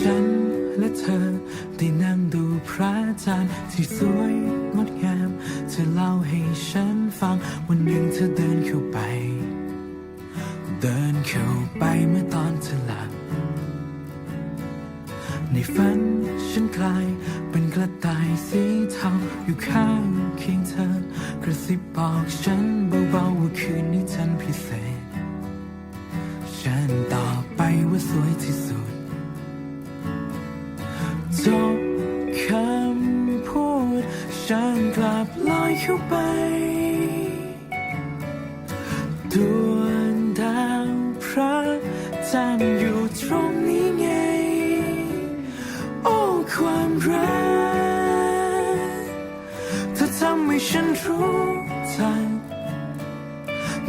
ฉันและเธอได้นั่งดูพระจันทร์ที่สวยงดงาม เธอเล่าให้ฉันฟังวันหนึ่งเธอเดินเข้าไป เดินเข้าไปเมื่อตอนเธอหลับ ในฝันฉันกลายเป็นกระต่ายสีเทาอยู่ข้างเคียงเธอ กระซิบบอกฉันเบาๆว่าคืนนี้ฉันพิเศษ ฉันตอบไปว่าสวยที่สุด กลับลอยเข้าไปดวงดาวพระจันทร์อยู่ตรงนี้ไง โอ้ความรักเธอทำให้ฉันรู้ทัน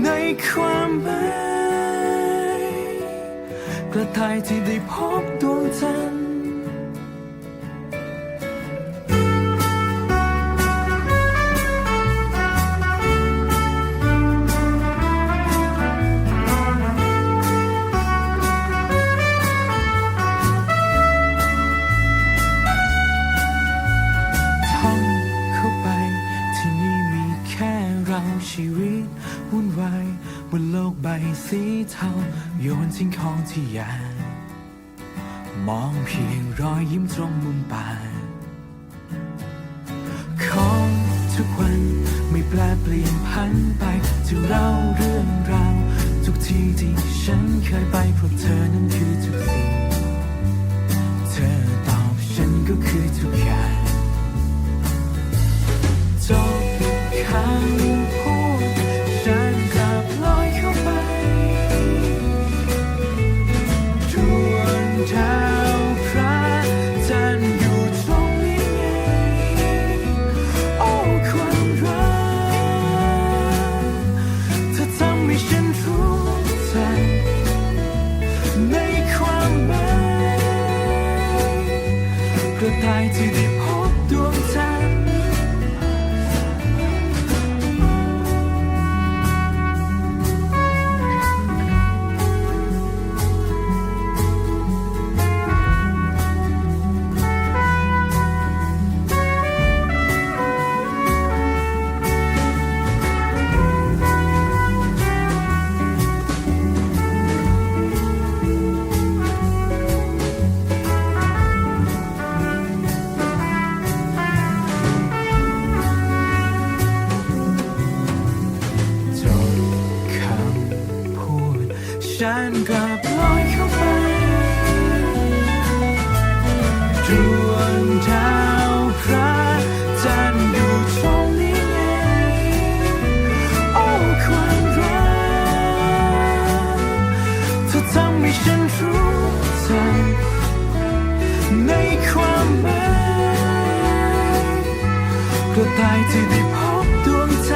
ในความหมายกระต่ายที่ได้พบดวงจันทร์ วุ่นวายบนโลกใบสีเทาโยนทิ้งของที่อยากมองเพียงรอยยิ้มตรงมุมปากของทุกวันไม่แปลเปลี่ยนพันไปจะเล่าเรื่องราว ทุกที่ที่ฉันเคยไปเพราะเธอนั้นคือทุกสิ่ง เธอตอบฉันก็คือทุกอย่างจบคำ กร ฉันกลับลอยเข้าไปดวงดาวพระจันทร์อยู่ตรงนี้ไงโอ้ความรักเธอทำให้ฉันรู้ทันในความหมายกระต่ายที่ได้พบดวงใจ